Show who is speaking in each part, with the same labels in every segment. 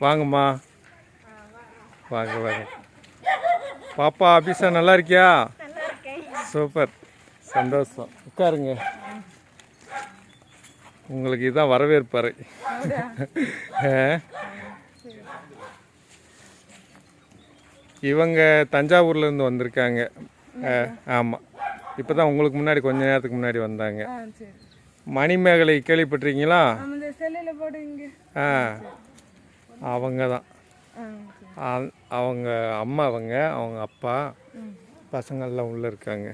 Speaker 1: வாங்கம்மா. வாங்க வாங்க. பாப்பா அபிஷா நல்லா இருக்கியா? சூப்பர். சந்தோஷம். உட்காருங்க. உங்களுக்கு இதான் வரவேற்பறை ஆ. இவங்க தஞ்சாவூர்ல இருந்து வந்திருக்காங்க. ஆமாம் இப்போ தான் உங்களுக்கு முன்னாடி கொஞ்ச நேரத்துக்கு முன்னாடி வந்தாங்க. மணிமேகலை கேள்விப்பட்டிருக்கீங்களா? ஆ. அவங்க தான் அவங்க அம்மா அவங்க அவங்க அப்பா பசங்கள்லாம் உள்ளே இருக்காங்க.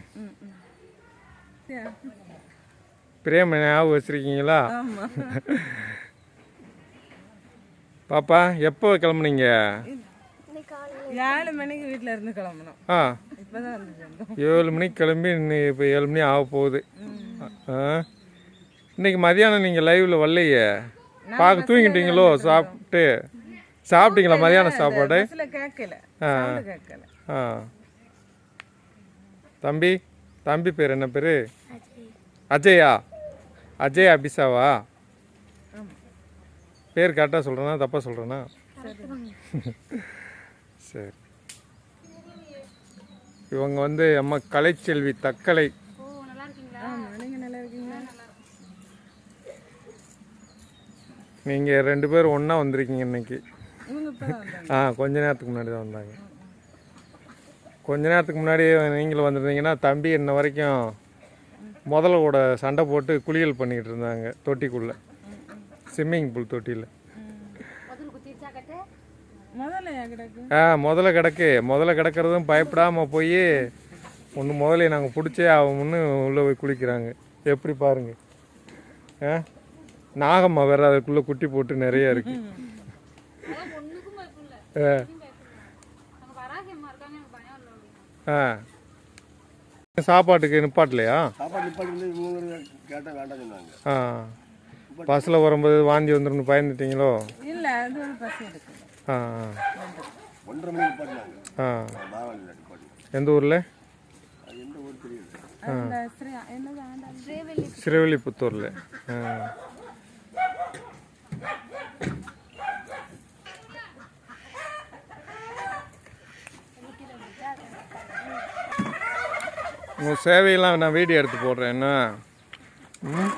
Speaker 1: பிரேம ஞாபகம் வச்சுருக்கீங்களா? பாப்பா எப்போ கிளம்புனீங்க?
Speaker 2: ஏழு மணிக்கு வீட்டில் இருந்து கிளம்பணும்
Speaker 1: ஆ. ஏழு மணிக்கு கிளம்பி இன்னும் இப்போ ஏழு மணி ஆக போகுது ஆ. இன்னைக்கு மதியானம் நீங்கள் லைவில் வரலையே? பார்க்க தூங்கிட்டீங்களோ? சாப்பிட்டு. சாப்பிட்டீங்களா? மதியானம் சாப்பாடு? ஆ. தம்பி தம்பி பேர் என்ன பேர்? அஜயா. அஜய் அபிஷாவா? பேர் கரெக்டாக சொல்கிறேனா தப்பாக சொல்கிறேனா சரி. இவங்க வந்து அம்மா கலைச்செல்வி தக்கலை
Speaker 2: ஆமாம் நீங்கள் நல்லா இருக்கீங்களா
Speaker 1: நீங்கள் ரெண்டு பேரும் ஒன்றா வந்திருக்கீங்க இன்னைக்கு.
Speaker 2: இவங்க இப்போ தான் வந்தாங்க.
Speaker 1: ஆ கொஞ்ச நேரத்துக்கு முன்னாடி தான் வந்தாங்க. கொஞ்ச நேரத்துக்கு முன்னாடி நீங்களும் வந்திருந்தீங்கன்னா தம்பி இன்ன வரைக்கும் முதல்ல கூட சண்டை போட்டு குளியல் பண்ணிக்கிட்டு இருந்தாங்க தொட்டிக்குள்ளே. ஸ்விம்மிங் பூல் தொட்டியில். ஆ முதல்ல கிடக்கு. முதல்ல கிடக்கிறதும் பயப்படாமல் போய் ஒன்று முதல்ல நாங்கள் பிடிச்சே அவன்னு உள்ளே போய் குளிக்கிறாங்க. எப்படி பாருங்க. ஆ? நாகம்மா வேற அதுக்குள்ளே குட்டி போட்டு நிறைய இருக்கு. ஆ. ஆ. சாப்பாட்டுக்கு நிப்பாட்டலையா? ஆ. பஸ்ஸில் வரும்போது வாந்தி வந்துருன்னு பயந்துட்டீங்களோ?
Speaker 2: இல்லை அது ஒரு பஸ் எடுக்கல
Speaker 1: ஆ ஆ. எந்த ஊரில்?
Speaker 3: அது எந்த
Speaker 1: உங்கள் சேவையெல்லாம் நான் வீடியோ எடுத்து போடுறேன் என்ன? ம்